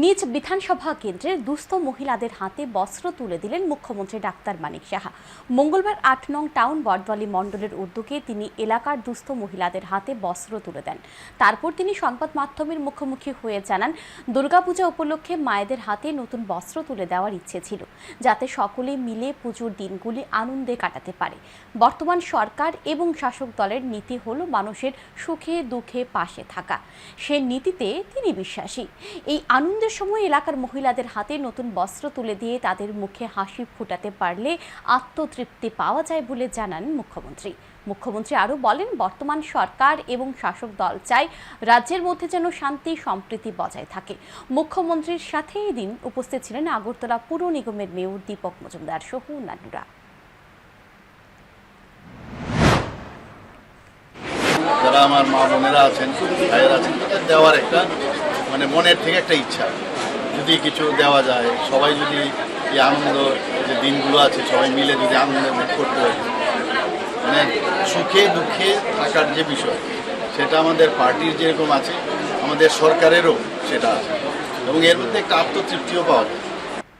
নিজ বিধানসভা কেন্দ্রের দুস্থ মহিলাদের হাতে বস্ত্র তুলে দিলেন মুখ্যমন্ত্রী ডাক্তার মানিক সাহা। মঙ্গলবার আট নং টাউন বটদলি মণ্ডলের উদ্যোগে তিনি এলাকার দুস্থ মহিলাদের হাতে বস্ত্র তুলে দেন। তারপর তিনি সংবাদ মাধ্যমের মুখোমুখি হয়ে জানান, দুর্গাপূজা উপলক্ষে মায়েদের হাতে নতুন বস্ত্র তুলে দেওয়ার ইচ্ছে ছিল, যাতে সকলে মিলে পুজোর দিনগুলি আনন্দে কাটাতে পারে। বর্তমান সরকার এবং শাসক দলের নীতি হলো মানুষের সুখে দুঃখে পাশে থাকা। সে নীতিতে তিনি বিশ্বাসী। এই আনন্দের সময় এলাকার মহিলাদের হাতে নতুন বস্ত্র তুলে দিয়ে তাদের মুখে হাসি ফুটাতে পারলে আত্মতৃপ্তি পাওয়া যায় বলে জানান মুখ্যমন্ত্রী। মুখ্যমন্ত্রী আরও বলেন, বর্তমান সরকার এবং শাসক দল চায় রাজ্যের মধ্যে যেন শান্তি, সম্প্রীতি বজায় থাকে। মুখ্যমন্ত্রীর সাথে এদিন উপস্থিত ছিলেন আগরতলা পুর নিগমের মেয়র দীপক মজুমদার, সহ অন্যান্যরা। যারা আমার মা বোনেরা আছেন আছেন, তাদের দেওয়ার একটা মানে মনের থেকে একটা ইচ্ছা। যদি কিছু দেওয়া যায়, সবাই যদি এই আনন্দ যে দিনগুলো আছে, সবাই মিলে যদি আনন্দ ভোগ করতে পারে। মানে সুখে দুঃখে থাকার যে বিষয়, সেটা আমাদের পার্টির যেরকম আছে, আমাদের সরকারেরও সেটা আছে। এবং এর মধ্যে একটা আত্মতৃপ্তিও পাওয়া যায়।